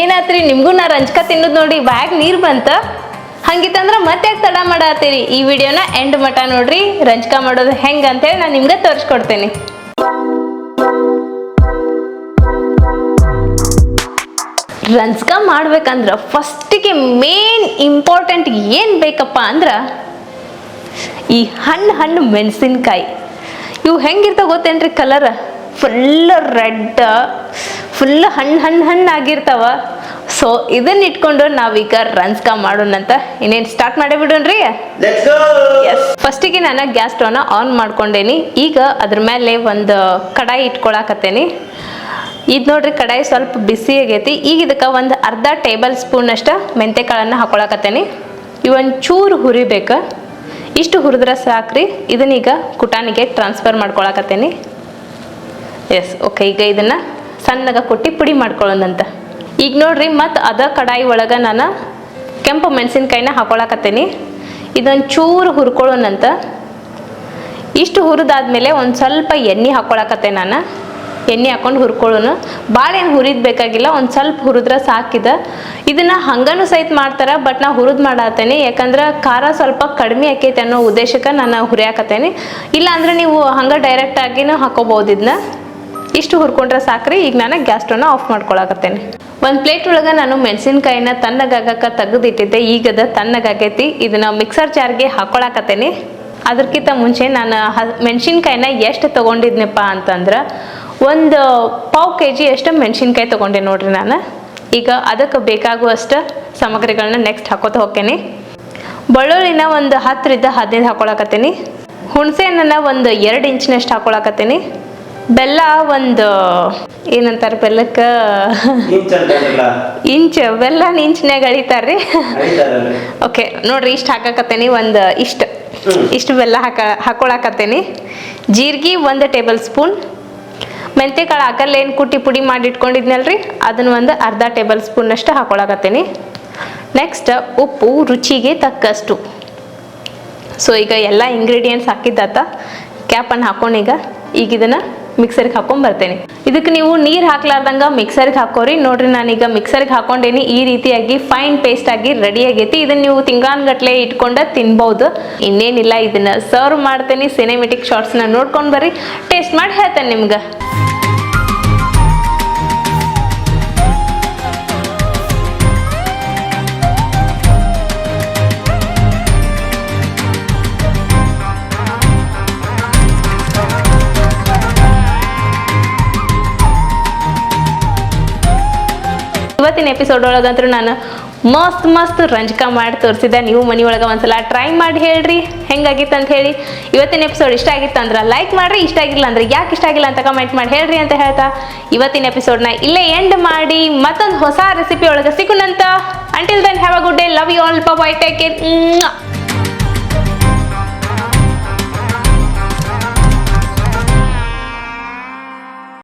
ಏನಾತ್ರಿ? ನಿಮ್ಗೂ ನಾ ರಂಜ್ಕ ತಿನ್ನೋದು ನೋಡಿ ಬ್ಯಾಗ್ ನೀರು ಬಂತ? ಹಂಗಿತ್ತಂದ್ರೆ ಮತ್ತೆ ತಡ ಮಾಡತ್ತೀರಿ? ಈ ವಿಡಿಯೋನ ಎಂಡ್ ಮಟ ನೋಡ್ರಿ, ರಂಜ್ಕ ಮಾಡೋದು ಹೆಂಗ್ ಅಂತೇಳಿ ನಾನು ನಿಮ್ಗೆ ತೋರಿಸ್ಕೊಡ್ತೇನೆ. ರಂಜ್ಕ ಮಾಡ್ಬೇಕಂದ್ರೆ ಫಸ್ಟಿಗೆ ಮೇನ್ ಇಂಪಾರ್ಟೆಂಟ್ ಏನು ಬೇಕಪ್ಪ ಅಂದ್ರೆ, ಈ ಹಣ್ಣು ಹಣ್ಣು ಮೆಣಸಿನ್ಕಾಯಿ. ಇವು ಹೆಂಗಿರ್ತಾವ ಗೊತ್ತೇನ್ರಿ ಕಲರ್ ಫುಲ್ ರೆಡ್ ಫುಲ್ ಹಣ್ಣು ಹಣ್ಣು ಹಣ್ಣು ಆಗಿರ್ತಾವ. ಸೊ ಇದನ್ನ ಇಟ್ಕೊಂಡು ನಾವೀಗ ಮಾಡೋಣ ಅಂತ ಇನ್ನೇನು ಸ್ಟಾರ್ಟ್ ಮಾಡೇ ಬಿಡೋಣ್ರಿ? ಫಸ್ಟಿಗೆ ನಾನು ಗ್ಯಾಸ್ ಸ್ಟವ್ನ ಆನ್ ಮಾಡ್ಕೊಂಡೇನಿ. ಈಗ ಅದ್ರ ಮೇಲೆ ಒಂದು ಕಡಾಯಿ ಇಟ್ಕೊಳಕತ್ತೇನಿ. ಇದು ನೋಡ್ರಿ ಕಡಾಯಿ ಸ್ವಲ್ಪ ಬಿಸಿ ಆಗೈತಿ. ಈಗ ಇದಕ್ಕೆ ಒಂದು ಅರ್ಧ ಟೇಬಲ್ ಸ್ಪೂನ್ ಅಷ್ಟ ಮೆಂತೆಕಾಳನ್ನ ಹಾಕೊಳಕತ್ತೇನಿ. ಚೂರು ಹುರಿಬೇಕು. ಇಷ್ಟು ಹುರಿದ್ರೆ ಸಾಕ್ರಿ. ಇದನ್ನೀಗ ಕುಟಾನಿಗೆ ಟ್ರಾನ್ಸ್ಫರ್ ಮಾಡ್ಕೊಳಕತ್ತೇನಿ. ಎಸ್ ಓಕೆ ಈಗ ಇದನ್ನ ಸಣ್ಣಗ ಕೊಟ್ಟು ಪುಡಿ ಮಾಡ್ಕೊಳ್ಳೋಣಂತ. ಈಗ ನೋಡ್ರಿ, ಮತ್ತು ಅದ ಕಡಾಯಿ ಒಳಗೆ ನಾನು ಕೆಂಪು ಮೆಣಸಿನ್ಕಾಯಿನ ಹಾಕೊಳಕತ್ತೇನಿ. ಇದೊಂದು ಚೂರು ಹುರ್ಕೊಳ್ಳೋಣಂತ. ಇಷ್ಟು ಹುರಿದಾದ್ಮೇಲೆ ಒಂದು ಸ್ವಲ್ಪ ಎಣ್ಣೆ ಹಾಕೊಳಕತ್ತೆ ನಾನು. ಎಣ್ಣೆ ಹಾಕೊಂಡು ಹುರ್ಕೊಳ್ಳೋನು ಭಾಳ ಏನು ಹುರಿದ ಬೇಕಾಗಿಲ್ಲ, ಒಂದು ಸ್ವಲ್ಪ ಹುರಿದ್ರೆ ಸಾಕಿದೆ. ಇದನ್ನು ಹಂಗನೂ ಸಹಿತ ಮಾಡ್ತಾರೆ, ಬಟ್ ನಾ ಹುರಿದು ಮಾಡತ್ತೇನೆ ಯಾಕಂದ್ರೆ ಖಾರ ಸ್ವಲ್ಪ ಕಡಿಮೆ ಆಕೈತೆ ಅನ್ನೋ ಉದ್ದೇಶಕ್ಕೆ ನಾನು ಹುರಿಯಾಕತ್ತೇನೆ. ಇಲ್ಲ ಅಂದ್ರೆ ನೀವು ಹಂಗೆ ಡೈರೆಕ್ಟಾಗಿನೂ ಹಾಕೋಬೋದು ಇದನ್ನ ಇಷ್ಟು ಹುರ್ಕೊಂಡ್ರೆ ಸಾಕ್ರಿ, ಈಗ ನಾನು ಗ್ಯಾಸ್ ಆಫ್ ಮಾಡ್ಕೊಳಕತ್ತೇನೆ. ಒಂದು ಪ್ಲೇಟ್ ಒಳಗೆ ನಾನು ಮೆಣಸಿನ್ಕಾಯಿನ ತಣ್ಣಗಾಗಕ್ಕೆ ತೆಗೆದಿಟ್ಟಿದ್ದೆ, ಈಗದ ತಣ್ಣಗಾಗೈತಿ ಇದನ್ನ ಮಿಕ್ಸರ್ ಜಾರ್ಗೆ ಹಾಕೊಳಕತ್ತೇನೆ. ಅದಕ್ಕಿಂತ ಮುಂಚೆ ನಾನು ಹ, ಮೆಣಸಿನ್ಕಾಯಿನ ಎಷ್ಟು ತೊಗೊಂಡಿದ್ನಪ್ಪ ಅಂತಂದ್ರೆ, ಒಂದು ಪಾವು ಕೆ ಜಿ ಅಷ್ಟು ಮೆಣಸಿನ್ಕಾಯಿ ತೊಗೊಂಡೆ ನೋಡ್ರಿ ನಾನು. ಈಗ ಅದಕ್ಕೆ ಬೇಕಾಗುವಷ್ಟು ಸಾಮಗ್ರಿಗಳನ್ನ ನೆಕ್ಸ್ಟ್ ಹಾಕೋತ ಹೋಗ್ತೇನೆ. ಬೆಳ್ಳುಳ್ಳಿನ ಒಂದು ಹತ್ತರಿಂದ ಹದಿನೈದು ಹಾಕೊಳಕತ್ತೀನಿ. ಹುಣಸೆ ಹಣ್ಣನ್ನು ಒಂದು ಎರಡು ಇಂಚಿನಷ್ಟು ಹಾಕೊಳಕತ್ತೀನಿ. ಬೆಲ್ಲ ಒಂದು ಏನಂತಾರೆ ಬೆಲ್ಲಕ್ಕೆ? ಇಂಚ ಬೆಲ್ಲ ಇಂಚ್ ಬೆಲ್ಲನ ಇಂಚ್ನ್ಯಾಗ ಅಳಿತಾರ್ರಿ. ಓಕೆ ನೋಡ್ರಿ ಇಷ್ಟು ಹಾಕಾಕತ್ತೇನಿ ಒಂದು ಇಷ್ಟು. ಇಷ್ಟು ಬೆಲ್ಲ ಹಾಕ ಹಾಕೊಳಕತ್ತೇನಿ. ಜೀರಿಗೆ ಒಂದು ಟೇಬಲ್ ಸ್ಪೂನ್. ಮೆಂತ್ಯಕಾಳು ಹಾಕಲ್ಲ ಏನು ಕುಟ್ಟಿ ಪುಡಿ ಮಾಡಿ ಇಟ್ಕೊಂಡಿದ್ನಲ್ರಿ ಅದನ್ನ ಒಂದು ಅರ್ಧ ಟೇಬಲ್ ಸ್ಪೂನಷ್ಟು ಹಾಕೊಳಕತ್ತೇನಿ. ನೆಕ್ಸ್ಟ್ ಉಪ್ಪು ರುಚಿಗೆ ತಕ್ಕಷ್ಟು. ಸೊ ಈಗ ಎಲ್ಲ ಇಂಗ್ರೀಡಿಯೆಂಟ್ಸ್ ಹಾಕಿದ್ದಾತ ಕ್ಯಾಪನ್ನು ಹಾಕೊಂಡೀಗ ಈಗ ಇದನ್ನ ಮಿಕ್ಸರ್ಗೆ ಹಾಕೊಂಡ್ ಬರ್ತೇನೆ. ಇದಕ್ಕೆ ನೀವು ನೀರು ಹಾಕ್ಲಾರ್ದಂಗ ಮಿಕ್ಸರ್ಗೆ ಹಾಕೋರಿ. ನೋಡ್ರಿ ನಾನೀಗ ಮಿಕ್ಸರ್ಗೆ ಹಾಕೊಂಡೇನಿ. ಈ ರೀತಿಯಾಗಿ ಫೈನ್ ಪೇಸ್ಟ್ ಆಗಿ ರೆಡಿ ಆಗೈತಿ. ಇದನ್ನ ನೀವು ತಿಂಗಾನ್ಗಟ್ಲೆ ಇಟ್ಕೊಂಡ ತಿನ್ಬಹುದು ಇನ್ನೇನಿಲ್ಲ, ಇದನ್ನ ಸರ್ವ್ ಮಾಡ್ತೇನೆ. ಸಿನಿಮೆಟಿಕ್ ಶಾರ್ಟ್ಸ್ನ ನೋಡ್ಕೊಂಡು ಬರ್ರಿ. ಟೇಸ್ಟ್ ಮಾಡಿ ಹೇಳ್ತೇನೆ ನಿಮ್ಗೆ. ಇವತ್ತಿನ ಎಪಿಸೋಡ್ ಒಳಗಂತೂ ನಾನು ಮಸ್ತ್ ಮಸ್ತ್ ರಂಜಕ ಮಾಡಿ ತೋರಿಸಿದ್ದೆ. ನೀವು ಮನೆ ಒಳಗೆ ಒಂದ್ಸಲ ಟ್ರೈ ಮಾಡಿ ಹೇಳ್ರಿ. ಹೆಂಗಾಗಿತ್ತು ಅಂತ ಹೇಳಿ. ಇವತ್ತಿನ ಎಪಿಸೋಡ್ ಇಷ್ಟ ಆಗಿತ್ತು ಅಂದ್ರೆ ಲೈಕ್ ಮಾಡ್ರಿ, ಇಷ್ಟ ಆಗಿಲ್ಲ ಅಂದ್ರೆ ಯಾಕೆ ಇಷ್ಟ ಆಗಿಲ್ಲ ಅಂತ ಕಮೆಂಟ್ ಮಾಡಿ ಹೇಳ್ರಿ ಅಂತ ಹೇಳ್ತಾ. ಇವತ್ತಿನ ಎಪಿಸೋಡ್ನ ಇಲ್ಲೇ ಎಂಡ್ ಮಾಡಿ. ಮತ್ತೊಂದು ಹೊಸ ರೆಸಿಪಿ ಒಳಗೆ ಸಿಗುಣಂತ until then have a good day love you all bye take care